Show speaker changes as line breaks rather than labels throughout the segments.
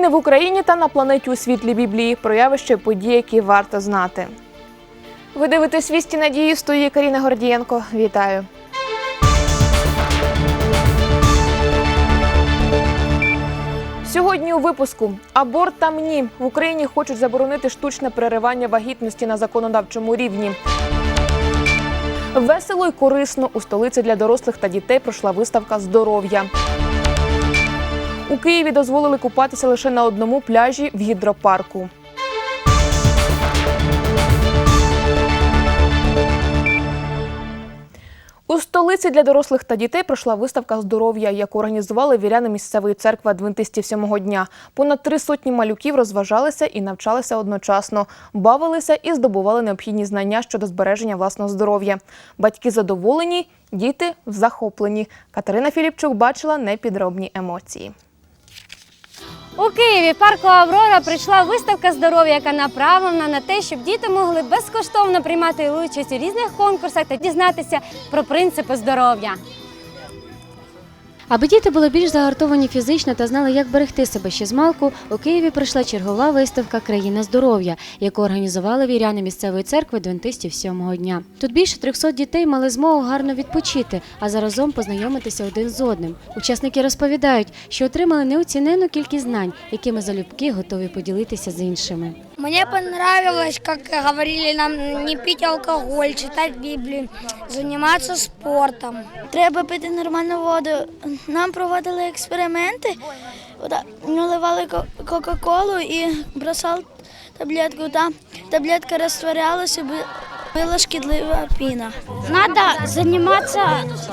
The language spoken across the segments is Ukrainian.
Зміни в Україні та на планеті у світлі Біблії, про явища події, які варто знати. Ви дивитесь вісті надії студії Каріна Гордієнко. Вітаю. Сьогодні у випуску аборт там ні в Україні хочуть заборонити штучне переривання вагітності на законодавчому рівні. Весело й корисно у столиці для дорослих та дітей пройшла виставка здоров'я. У Києві дозволили купатися лише на одному пляжі в гідропарку. У столиці для дорослих та дітей пройшла виставка здоров'я, яку організували віряни місцевої церкви адвентистів сьомого дня. Понад три сотні малюків розважалися і навчалися одночасно, бавилися і здобували необхідні знання щодо збереження власного здоров'я. Батьки задоволені, діти захоплені. Катерина Філіпчук бачила непідробні емоції.
У Києві парку Аврора прийшла виставка здоров'я, яка направлена на те, щоб діти могли безкоштовно приймати участь у різних конкурсах та дізнатися про принципи здоров'я. Аби діти були більш загартовані фізично та знали, як берегти себе ще з малку, у Києві прийшла чергова виставка Країна здоров'я, яку організували віряни місцевої церкви адвентистів сьомого дня. Тут більше 300 дітей мали змогу гарно відпочити, а заразом познайомитися один з одним. Учасники розповідають, що отримали неоцінену кількість знань, якими залюбки готові поділитися з іншими.
Мне понравилось, как говорили нам не пить алкоголь, читать Библию, заниматься спортом.
Треба пити нормальну воду. Нам проводили експерименти, наливали Кока-Колу і бросали таблетку. Там таблетка розтворялася, бу- була шкідлива піна.
Надо заниматься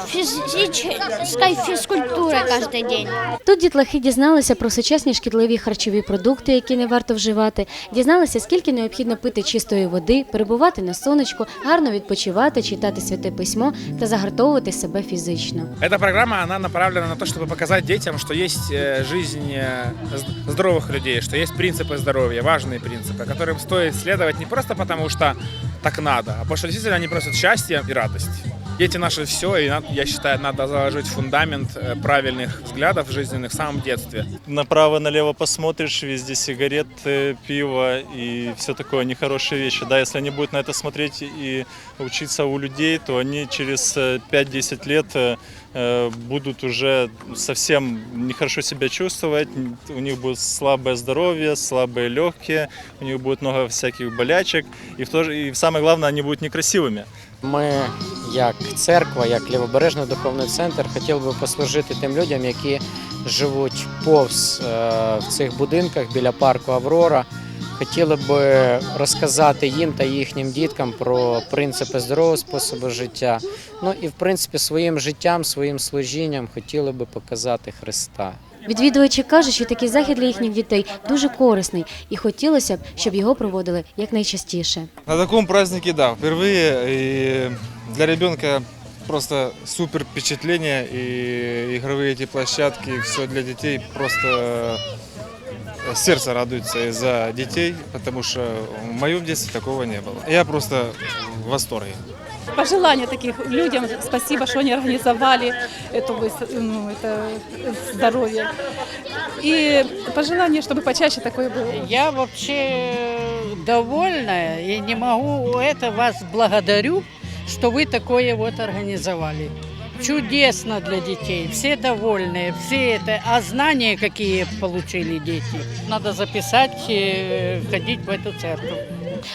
физической физкультурой каждый день.
Тут дітлахи дізналися про сучасні шкідливі харчові продукти, які не варто вживати, дізналися, скільки необхідно пити чистої води, перебувати на сонечку, гарно відпочивати, читати святе письмо та загартовувати себе фізично.
Эта программа, она направлена на то, чтобы показать детям, что есть э, жизнь э, з- здоровых людей, что есть принципы здоровья, важные принципы, которым стоит следовать не просто потому, что так надо, а потому что они просят счастье и радость. Дети наши все, и на- я считаю, надо заложить фундамент э, правильных взглядов жизненных в самом детстве.
направо-налево посмотришь, везде сигареты, пиво и все такое нехорошие вещи. Да, если они будут на это смотреть и учиться у людей, то они через э, 5-10 лет э, э, будут уже совсем нехорошо себя чувствовать, у них будет слабое здоровье, слабые легкие, у них будет много всяких болячек, и, в то же, и самое главное, они будут некрасивыми.
Ми, як церква, як лівобережний духовний центр, хотіли би послужити тим людям, які живуть повз е, в цих будинках біля парку Аврора. Хотіли би розказати їм та їхнім діткам про принципи здорового способу життя. Ну і в принципі своїм життям, своїм служінням хотіли би показати Христа.
Відвідувачі кажуть, що такий захід для їхніх дітей дуже корисний, і хотілося б, щоб його проводили якнайчастіше.
На таком празднике, да, впервые. И для ребенка просто супер впечатление. И игровые эти площадки, все для детей просто э, сердце радуется из-за детей, потому что в моем детстве такого не было. Я просто в восторге.
пожелания таких людям. Спасибо, что они организовали эту, выс- ну, это здоровье. И пожелание, чтобы почаще такое было.
Я вообще довольна и не могу это вас благодарю, что вы такое вот организовали. Чудесно для детей, все довольны, все это, а знания какие получили дети. Надо записать, э, ходить в эту церковь.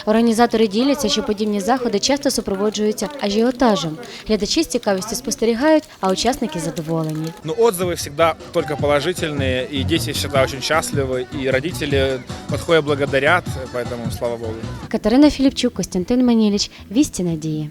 Організатори діляться, що подібні заходи часто супроводжуються ажіотажем. Глядачі з цікавістю спостерігають, а учасники задоволені.
Но отзывы всегда только положительные, и дети всегда очень счастливы, и родители подходят, благодарят, поэтому слава Богу.
Катерина Філіпчук, Костянтин Маніліч, Вісті Надії.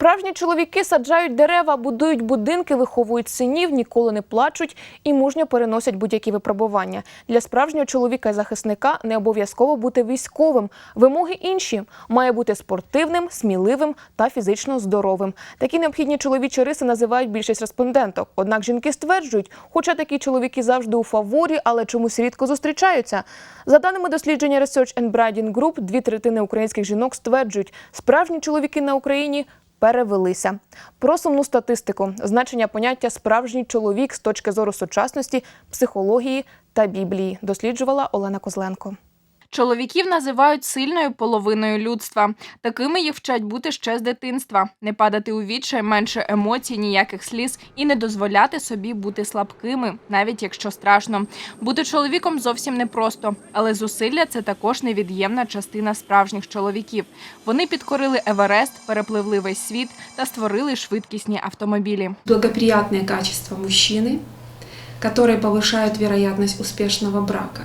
Справжні чоловіки саджають дерева, будують будинки, виховують синів, ніколи не плачуть і мужньо переносять будь-які випробування. Для справжнього чоловіка і захисника не обов'язково бути військовим. Вимоги інші має бути спортивним, сміливим та фізично здоровим. Такі необхідні чоловічі риси називають більшість респонденток. Однак жінки стверджують, хоча такі чоловіки завжди у фаворі, але чомусь рідко зустрічаються. За даними дослідження Research and Breeding Group, дві третини українських жінок стверджують, справжні чоловіки на Україні перевелися. Про сумну статистику, значення поняття справжній чоловік з точки зору сучасності, психології та біблії досліджувала Олена Козленко.
Чоловіків називають сильною половиною людства. Такими їх вчать бути ще з дитинства, не падати у відчай, менше емоцій, ніяких сліз і не дозволяти собі бути слабкими, навіть якщо страшно. Бути чоловіком зовсім непросто, але зусилля це також невід'ємна частина справжніх чоловіків. Вони підкорили Еверест, перепливли весь світ та створили швидкісні автомобілі.
благоприятные качества мужчины, которые повышают вероятность успешного брака.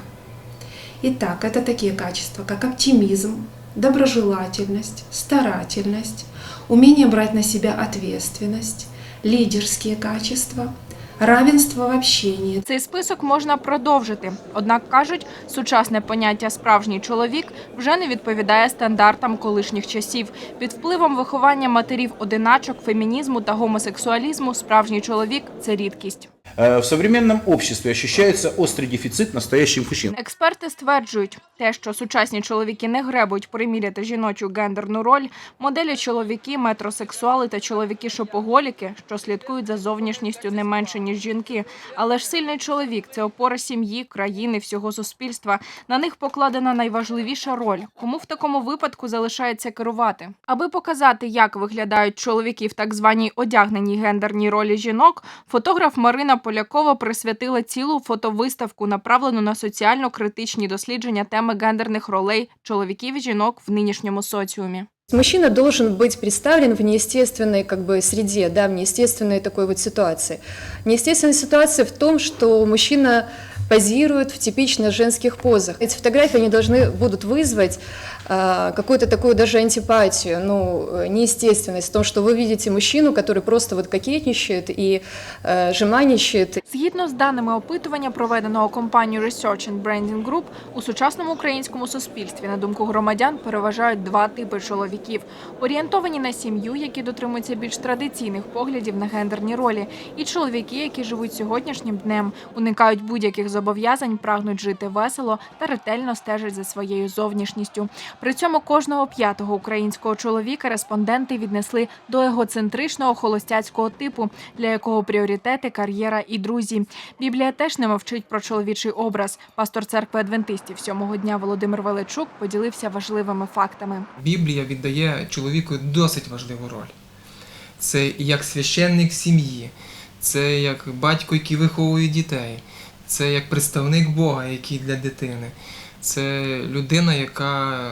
Итак, это такие качества, как оптимизм, доброжелательность, старательность, умение брать на себя ответственность, лидерские качества, равенство в общении,
Цей список можна продовжити. Однак кажуть, сучасне поняття справжній чоловік вже не відповідає стандартам колишніх часів. Під впливом виховання матерів одиначок, фемінізму та гомосексуалізму справжній чоловік це рідкість.
Э, В современном обществе ощущается острый дефицит настоящих мужчин.
Експерти стверджують, те, що сучасні чоловіки не гребують приміряти жіночу гендерну роль, моделі чоловіки, метросексуали та чоловіки-шопоголіки, що слідкують за зовнішністю не менше ніж жінки. Але ж сильний чоловік це опора сім'ї, країни, всього суспільства. На них покладена найважливіша роль. Кому в такому випадку залишається керувати? Аби показати, як виглядають чоловіки в так званій одягненій гендерній ролі жінок, фотограф Марина Полякова присвятила цілу фотовиставку, направлену на соціально-критичні дослідження теми гендерних ролей чоловіків і жінок в нинішньому соціумі.
Мужчина должен быть представлен в неестественной как бы, среде, да, в неестественной такой вот ситуации. Неестественная ситуация в том, что мужчина позирует в типично женских позах. Эти фотографии они должны будут вызвать а, какую-то такую даже антипатию, ну, э, неестественность в том, что вы видите мужчину, который просто вот кокетничает и э, жеманничает,
Згідно з даними опитування, проведеного компанією Research and Branding Group, у сучасному українському суспільстві, на думку громадян, переважають два типи чоловіків: орієнтовані на сім'ю, які дотримуються більш традиційних поглядів на гендерні ролі, і чоловіки, які живуть сьогоднішнім днем, уникають будь-яких зобов'язань, прагнуть жити весело та ретельно стежать за своєю зовнішністю. При цьому кожного п'ятого українського чоловіка респонденти віднесли до егоцентричного холостяцького типу, для якого пріоритети кар'єра і друзі. Біблія теж не мовчить про чоловічий образ. Пастор церкви адвентистів сьомого дня Володимир Величук поділився важливими фактами.
Біблія віддає чоловіку досить важливу роль. Це як священник сім'ї, це як батько, який виховує дітей, це як представник Бога, який для дитини. Це людина, яка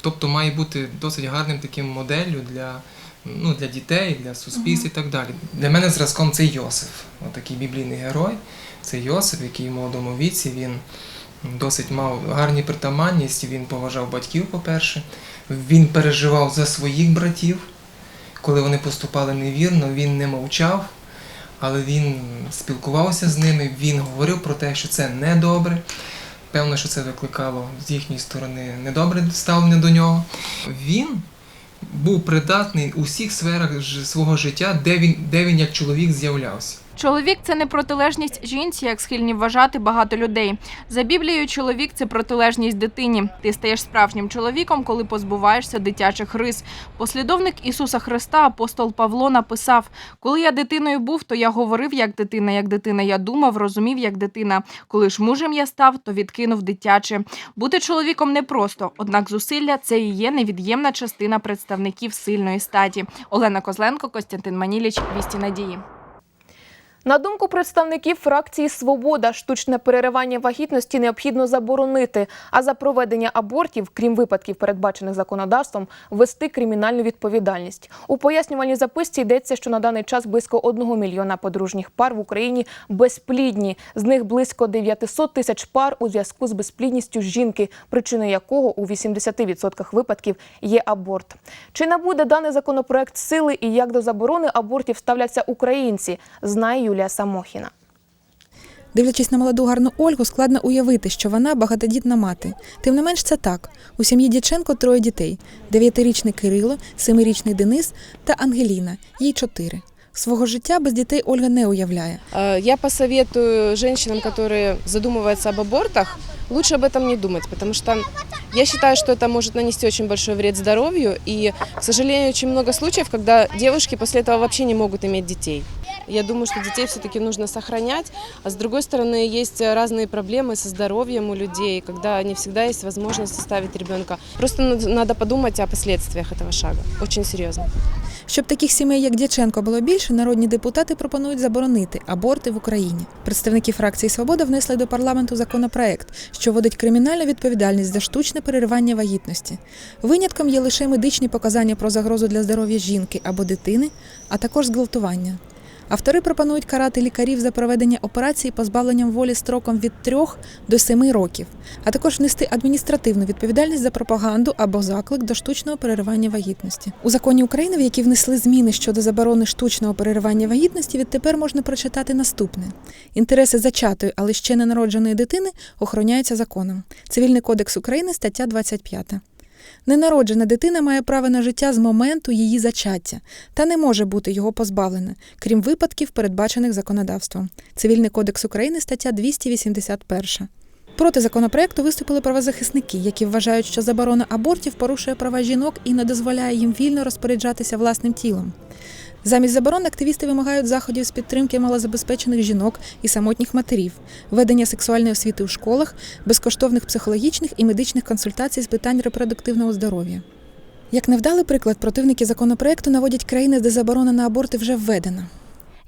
тобто, має бути досить гарним таким моделлю для, ну, для дітей, для суспільства і так далі. Для мене зразком це Йосиф, отакий біблійний герой. Це Йосиф, який в молодому віці він досить мав гарні притаманність, він поважав батьків, по-перше, він переживав за своїх братів. Коли вони поступали невірно, він не мовчав, але він спілкувався з ними, він говорив про те, що це недобре. Певно, що це викликало з їхньої сторони недобре ставлення до нього. Він був придатний у всіх сферах свого життя, де він, де він як чоловік з'являвся.
Чоловік це не протилежність жінці, як схильні вважати багато людей. За Біблією, чоловік це протилежність дитині. Ти стаєш справжнім чоловіком, коли позбуваєшся дитячих рис. Послідовник Ісуса Христа, апостол Павло, написав: Коли я дитиною був, то я говорив як дитина, як дитина, я думав, розумів як дитина. Коли ж мужем я став, то відкинув дитяче. Бути чоловіком непросто, однак зусилля це і є невід'ємна частина представників сильної статі. Олена Козленко, Костянтин Маніліч, Вісті Надії.
На думку представників фракції Свобода, штучне переривання вагітності необхідно заборонити, а за проведення абортів, крім випадків, передбачених законодавством, ввести кримінальну відповідальність. У пояснювальній записці йдеться, що на даний час близько 1 мільйона подружніх пар в Україні безплідні. З них близько 900 тисяч пар у зв'язку з безплідністю жінки, причиною якого у 80% випадків є аборт. Чи набуде даний законопроект сили і як до заборони абортів ставляться українці, знає Юлія Самохіна.
Дивлячись на молоду гарну Ольгу, складно уявити, що вона багатодітна мати. Тим не менш, це так. У сім'ї Дяченко троє дітей: дев'ятирічний Кирило, семирічний Денис та Ангеліна, їй чотири. Свого життя без дітей Ольга не уявляє.
Э, Я посоветую женщинам, которые задумываются об абортах, лучше об этом не думать, потому что я считаю, что это может нанести очень большой вред здоровью. И, к сожалению, очень много случаев, когда девушки после этого вообще не могут иметь детей. Я думаю, что детей все-таки нужно сохранять, а с другой стороны есть разные проблемы со здоровьем у людей, когда не всегда есть возможность оставить ребенка. Просто над- надо подумать о последствиях этого шага. Очень серьезно.
Щоб таких сімей, як Дяченко, було більше, народні депутати пропонують заборонити аборти в Україні. Представники фракції Свобода внесли до парламенту законопроект, що вводить кримінальну відповідальність за штучне переривання вагітності. Винятком є лише медичні показання про загрозу для здоров'я жінки або дитини, а також зґвалтування. Автори пропонують карати лікарів за проведення операції позбавленням волі строком від 3 до 7 років, а також внести адміністративну відповідальність за пропаганду або заклик до штучного переривання вагітності. У законі України, в який внесли зміни щодо заборони штучного переривання вагітності, відтепер можна прочитати наступне: інтереси зачатої, але ще не народженої дитини охороняються законом. Цивільний кодекс України, стаття 25. Ненароджена дитина має право на життя з моменту її зачаття та не може бути його позбавлена, крім випадків, передбачених законодавством. Цивільний кодекс України, стаття 281. Проти законопроекту виступили правозахисники, які вважають, що заборона абортів порушує права жінок і не дозволяє їм вільно розпоряджатися власним тілом. Замість заборон активісти вимагають заходів з підтримки малозабезпечених жінок і самотніх матерів, ведення сексуальної освіти у школах, безкоштовних психологічних і медичних консультацій з питань репродуктивного здоров'я. Як невдалий приклад, противники законопроекту наводять країни, де заборона на аборти вже введена.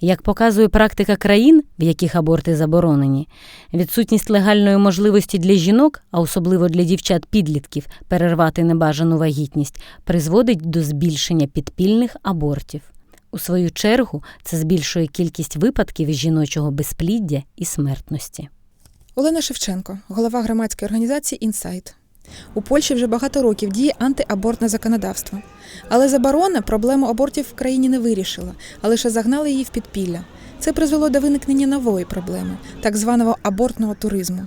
Як показує практика країн, в яких аборти заборонені, відсутність легальної можливості для жінок, а особливо для дівчат-підлітків, перервати небажану вагітність, призводить до збільшення підпільних абортів. У свою чергу, це збільшує кількість випадків жіночого безпліддя і смертності.
Олена Шевченко, голова громадської організації Інсайт. У Польщі вже багато років діє антиабортне законодавство. Але заборона проблему абортів в країні не вирішила, а лише загнала її в підпілля. Це призвело до виникнення нової проблеми, так званого абортного туризму.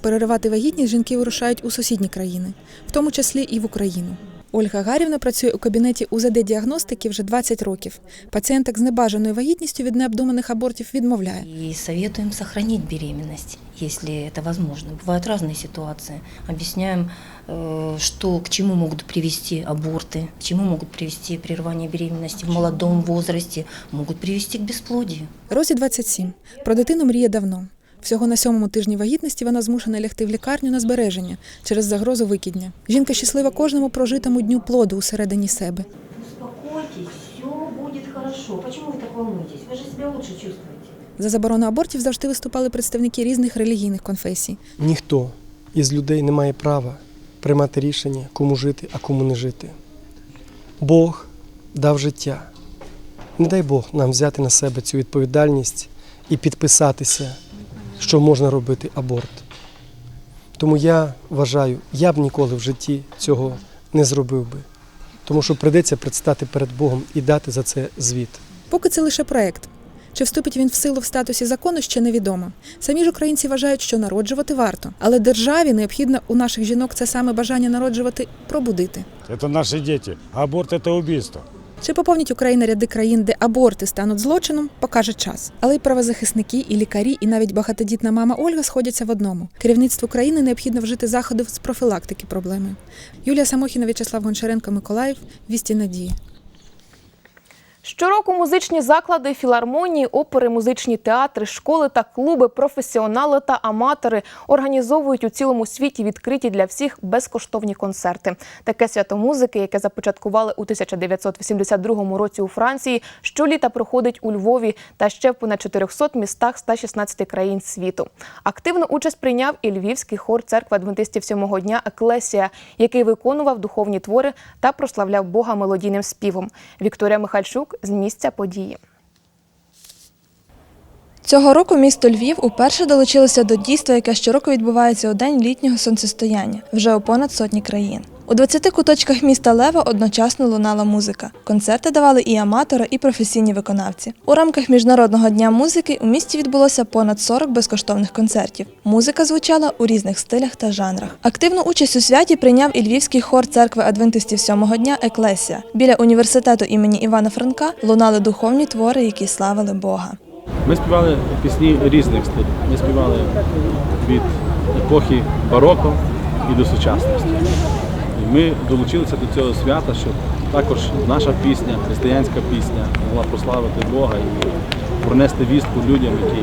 Переривати вагітність жінки вирушають у сусідні країни, в тому числі і в Україну. Ольга Гарівна працює у кабінеті УЗД-діагностики вже 20 років. Пацієнток з небажаною вагітністю від необдуманих абортів відмовляє.
И советуем сохранить беременность, если это возможно. Бывают разные ситуации. Объясняем, э, что к чему могут привести аборты, к чему могут привести прерывание беременности в молодом возрасте, могут привести к бесплодию.
Розі 27. Про дитину мріє давно. Всього на сьомому тижні вагітності вона змушена лягти в лікарню на збереження через загрозу викидня. Жінка щаслива кожному прожитому дню плоду усередині себе.
Успокойтесь, все будет хорошо. Почему вы так волнуетесь? Вы же себя лучше чувствуете.
За заборону абортів завжди виступали представники різних релігійних конфесій.
Ніхто із людей не має права приймати рішення, кому жити, а кому не жити. Бог дав життя. Не дай Бог нам взяти на себе цю відповідальність і підписатися, що можна робити аборт. Тому я вважаю, я б ніколи в житті цього не зробив би. Тому що прийдеться предстати перед Богом і дати за це звіт.
Поки це лише проект. Чи вступить він в силу в статусі закону, ще невідомо. Самі ж українці вважають, що народжувати варто, але державі необхідно у наших жінок це саме бажання народжувати пробудити.
Это наши дети. Аборт – это убийство.
Чи поповнять Україна ряди країн, де аборти стануть злочином, покаже час. Але й правозахисники, і лікарі, і навіть багатодітна мама Ольга сходяться в одному. Керівництву країни необхідно вжити заходів з профілактики проблеми. Юлія Самохіна, В'ячеслав Гончаренко, Миколаїв. Вісті надії.
Щороку музичні заклади, філармонії, опери, музичні театри, школи та клуби, професіонали та аматори організовують у цілому світі відкриті для всіх безкоштовні концерти. Таке свято музики, яке започаткували у 1982 році у Франції, щоліта проходить у Львові та ще в понад 400 містах 116 країн світу. Активну участь прийняв і львівський хор церкви адвентистів сьомого дня Еклесія, який виконував духовні твори та прославляв Бога мелодійним співом. Вікторія Михальчук з місця події.
Цього року місто Львів уперше долучилося до дійства, яке щороку відбувається у день літнього сонцестояння, вже у понад сотні країн. У 20 куточках міста Лева одночасно лунала музика. Концерти давали і аматори, і професійні виконавці. У рамках Міжнародного дня музики у місті відбулося понад 40 безкоштовних концертів. Музика звучала у різних стилях та жанрах. Активну участь у святі прийняв і львівський хор церкви адвентистів сьомого дня Еклесія. Біля університету імені Івана Франка лунали духовні твори, які славили Бога.
Ми співали пісні різних стилів. Ми співали від епохи бароко і до сучасності. І ми долучилися до цього свята, щоб також наша пісня, християнська пісня, могла прославити Бога і пронести вістку людям, які,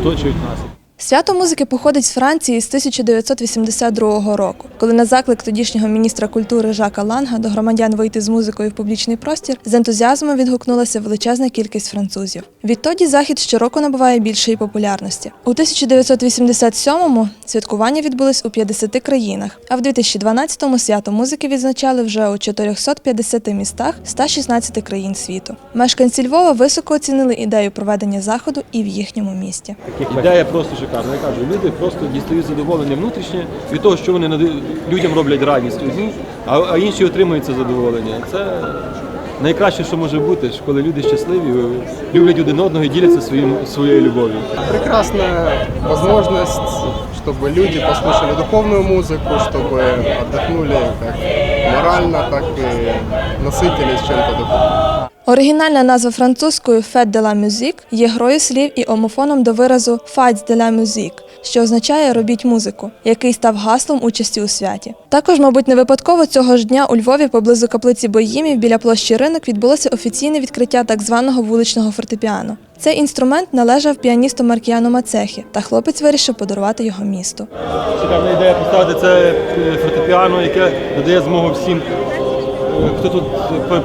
оточують нас.
Свято музики походить з Франції з 1982 року, коли на заклик тодішнього міністра культури Жака Ланга до громадян вийти з музикою в публічний простір з ентузіазмом відгукнулася величезна кількість французів. Відтоді захід щороку набуває більшої популярності. У 1987-му святкування відбулись у 50 країнах, а в 2012-му свято музики відзначали вже у 450 містах 116 країн світу. Мешканці Львова високо оцінили ідею проведення заходу і в їхньому місті.
Ідея просто шикарна. Я кажу, люди просто дістають задоволення внутрішнє від того, що вони нади- людям роблять радість одні, а, а інші отримують це задоволення. Це найкраще, що може бути, що коли люди щасливі, люблять один одного і діляться своїм, своєю любов'ю.
прекрасная возможность, чтобы люди послушали духовную музыку, чтобы отдохнули как морально, так и насытились чем-то духовным.
Оригінальна назва французькою «Fête de la musique» є грою слів і омофоном до виразу «Fête de la musique», що означає «робіть музику», який став гаслом участі у святі. Також, мабуть, не випадково цього ж дня у Львові поблизу каплиці Боїмів біля площі ринок відбулося офіційне відкриття так званого вуличного фортепіано. Цей інструмент належав піаністу Маркіану Мацехі, та хлопець вирішив подарувати його місту.
Шикарна ідея поставити це е, фортепіано, яке надає змогу всім, хто тут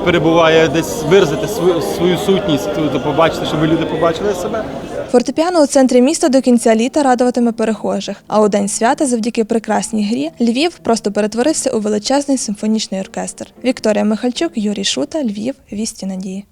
перебуває, десь виразити свою, сутність, тобто побачити, щоб люди побачили себе.
Фортепіано у центрі міста до кінця літа радуватиме перехожих. А у день свята, завдяки прекрасній грі, Львів просто перетворився у величезний симфонічний оркестр. Вікторія Михальчук, Юрій Шута, Львів, вісті надії.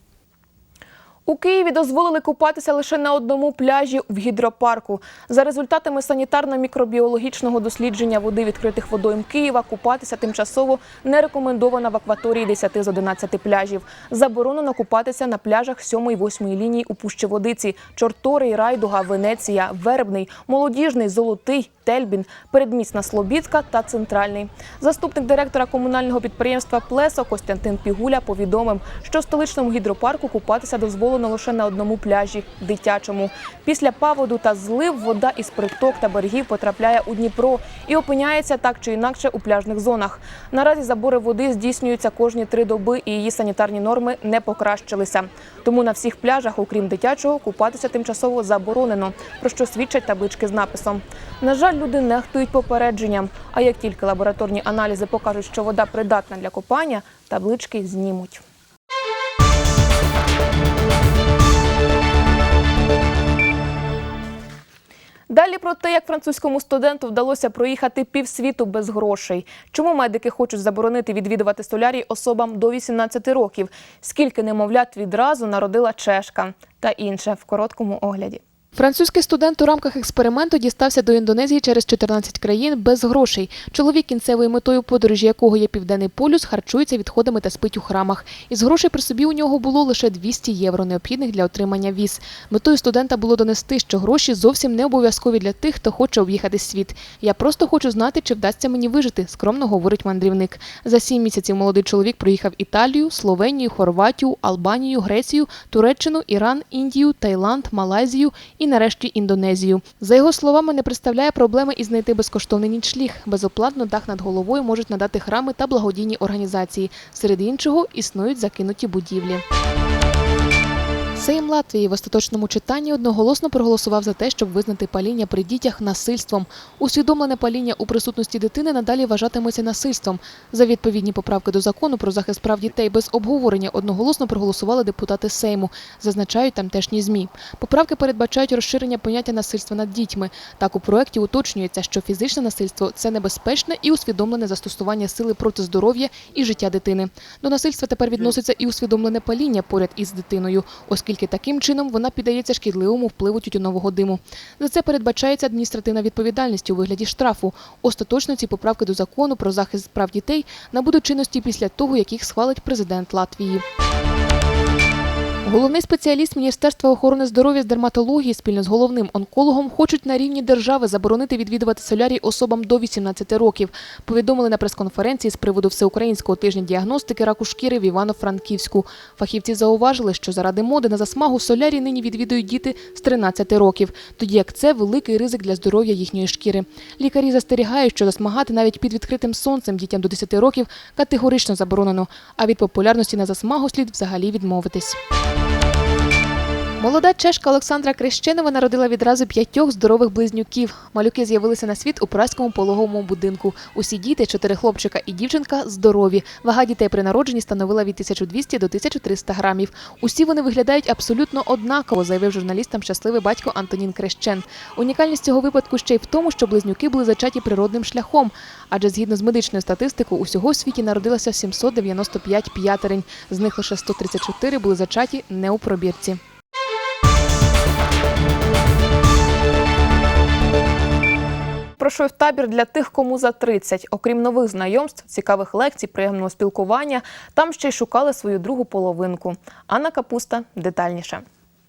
У Києві дозволили купатися лише на одному пляжі в гідропарку. За результатами санітарно-мікробіологічного дослідження води відкритих водойм Києва купатися тимчасово не рекомендовано в акваторії 10 з 11 пляжів. Заборонено купатися на пляжах 7-8 лінії у Пущі Водиці, Чорторий, Райдуга, Венеція, Вербний, Молодіжний, Золотий, Тельбін, Передмісна Слобідська та Центральний. Заступник директора комунального підприємства Плесо Костянтин Пігуля повідомив, що в столичному гідропарку купатися дозволено лише на одному пляжі дитячому. Після паводу та злив вода із приток та берегів потрапляє у Дніпро і опиняється так чи інакше у пляжних зонах. Наразі забори води здійснюються кожні три доби, і її санітарні норми не покращилися. Тому на всіх пляжах, окрім дитячого, купатися тимчасово заборонено, про що свідчать таблички з написом. На жаль, люди нехтують попередженням. А як тільки лабораторні аналізи покажуть, що вода придатна для купання, таблички знімуть. Далі про те, як французькому студенту вдалося проїхати півсвіту без грошей. Чому медики хочуть заборонити відвідувати солярій особам до 18 років? Скільки немовлят відразу народила чешка та інше в короткому огляді. Французький студент у рамках експерименту дістався до Індонезії через 14 країн без грошей. Чоловік, кінцевою метою подорожі якого є південний полюс, харчується відходами та спить у храмах. Із грошей при собі у нього було лише 200 євро, необхідних для отримання віз. Метою студента було донести, що гроші зовсім не обов'язкові для тих, хто хоче об'їхати світ. Я просто хочу знати, чи вдасться мені вижити, скромно говорить мандрівник. За сім місяців молодий чоловік проїхав Італію, Словенію, Хорватію, Албанію, Грецію, Туреччину, Іран, Індію, Таїланд, Малайзію і нарешті Індонезію. За його словами, не представляє проблеми і знайти безкоштовний нічліг. Безоплатно дах над головою можуть надати храми та благодійні організації. Серед іншого існують закинуті будівлі. Сейм Латвії в остаточному читанні одноголосно проголосував за те, щоб визнати паління при дітях насильством. Усвідомлене паління у присутності дитини надалі вважатиметься насильством. За відповідні поправки до закону про захист прав дітей без обговорення одноголосно проголосували депутати Сейму, зазначають тамтешні змі. Поправки передбачають розширення поняття насильства над дітьми. Так у проєкті уточнюється, що фізичне насильство це небезпечне і усвідомлене застосування сили проти здоров'я і життя дитини. До насильства тепер відноситься і усвідомлене паління поряд із дитиною, оскільки
оскільки таким чином вона піддається шкідливому впливу тютюнового диму. За це передбачається адміністративна відповідальність у вигляді штрафу. Остаточно ці поправки до закону про захист прав дітей набудуть чинності після того, як їх схвалить президент Латвії. Головний спеціаліст Міністерства охорони здоров'я з дерматології спільно з головним онкологом хочуть на рівні держави заборонити відвідувати солярій особам до 18 років. Повідомили на прес-конференції з приводу всеукраїнського тижня діагностики раку шкіри в Івано-Франківську. Фахівці зауважили, що заради моди на засмагу солярій нині відвідують діти з 13 років, тоді як це великий ризик для здоров'я їхньої шкіри. Лікарі застерігають, що засмагати навіть під відкритим сонцем дітям до 10 років категорично заборонено. А від популярності на засмагу слід взагалі відмовитись. Молода чешка Олександра Крещенова народила відразу п'ятьох здорових близнюків. Малюки з'явилися на світ у праському пологовому будинку. Усі діти, чотири хлопчика і дівчинка, здорові. Вага дітей при народженні становила від 1200 до 1300 грамів. Усі вони виглядають абсолютно однаково, заявив журналістам щасливий батько Антонін Крещен. Унікальність цього випадку ще й в тому, що близнюки були зачаті природним шляхом. Адже згідно з медичною статистикою, усього в світі народилося 795 п'ятерень. З них лише 134 були зачаті не у пробірці. Пройшов табір для тих, кому за 30. Окрім нових знайомств, цікавих лекцій, приємного спілкування, там ще й шукали свою другу половинку. Анна Капуста детальніше.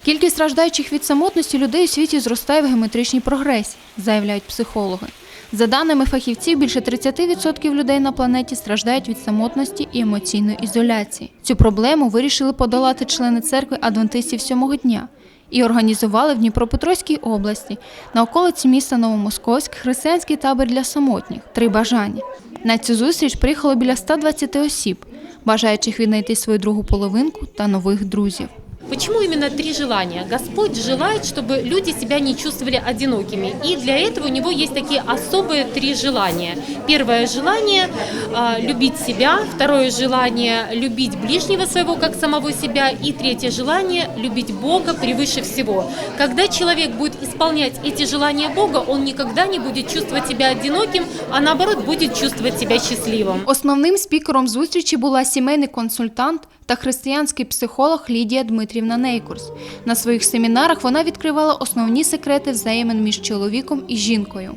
Кількість страждаючих від самотності людей у світі зростає в геометричній прогресії, заявляють психологи. За даними фахівців, більше 30% людей на планеті страждають від самотності і емоційної ізоляції. Цю проблему вирішили подолати члени церкви адвентистів сьомого дня і організували в Дніпропетровській області на околиці міста Новомосковськ християнський табір для самотніх три бажання. На цю зустріч приїхало біля 120 осіб, бажаючих віднайти свою другу половинку та нових друзів.
Почему именно три желания? Господь желает, чтобы люди себя не чувствовали одинокими. И для этого у него есть такие особые три желания. Первое желание а, – любить себя. Второе желание – любить ближнего своего, как самого себя. И третье желание – любить Бога превыше всего. Когда человек будет исполнять эти желания Бога, он никогда не будет чувствовать себя одиноким, а наоборот будет чувствовать себя счастливым.
Основним спікером зустрічі була сімейний консультант та християнський психолог Лідія Дмитрівна Нейкурс. На своїх семінарах вона відкривала основні секрети взаємин між чоловіком і жінкою.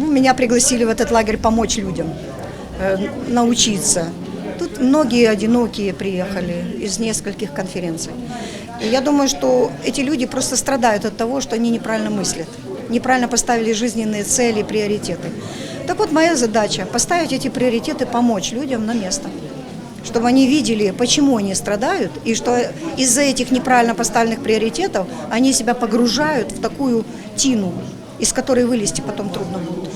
Ну, Меня пригласили в этот лагерь помочь людям, э, научиться. Тут многие одинокие приехали из нескольких конференций. И я думаю, что эти люди просто страдают от того, что они неправильно мыслят, неправильно поставили жизненные цели, приоритеты. Так вот, моя задача – поставить эти приоритеты, помочь людям на место чтобы они видели, почему они страдают, и что из-за этих неправильно поставленных приоритетов они себя погружают в такую тину, из которой вылезти потом трудно будет.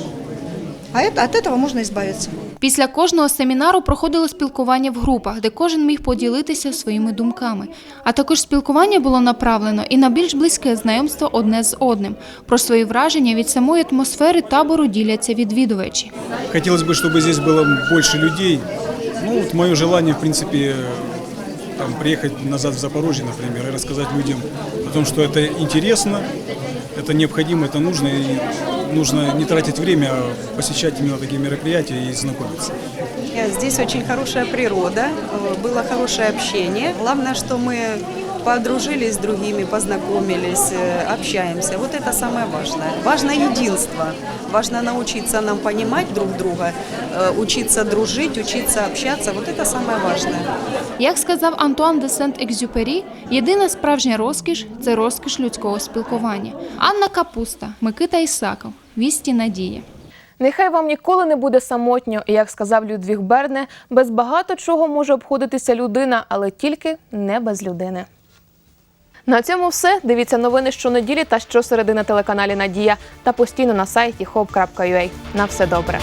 А это, от этого можно избавиться.
Після кожного семінару проходило спілкування в групах, де кожен міг поділитися своїми думками. А також спілкування було направлено і на більш близьке знайомство одне з одним. Про свої враження від самої атмосфери табору діляться відвідувачі.
Хотелось бы, чтобы здесь было больше людей. Ну, вот мое желание, в принципе, там, приехать назад в Запорожье, например, и рассказать людям о том, что это интересно, это необходимо, это нужно, и нужно не тратить время, а посещать именно такие мероприятия и знакомиться.
Здесь очень хорошая природа, э, было хорошее общение. Главное, что мы подружились с другими, познакомились, э, общаемся. Вот это самое важное. Важно единство. Важно научиться нам понимать друг друга, э, учиться дружить, учиться общаться. Вот это самое важное.
Як сказав Антуан де Сент-Екзюпері, єдина справжня розкіш це розкіш людського спілкування. Анна Капуста, Микита Ісаков, Вісті Надії.
Нехай вам ніколи не буде самотньо, і як сказав Людвіг Берне, без багато чого може обходитися людина, але тільки не без людини. На цьому все. Дивіться новини щонеділі та щосереди на телеканалі Надія та постійно на сайті hope.ua. На все добре.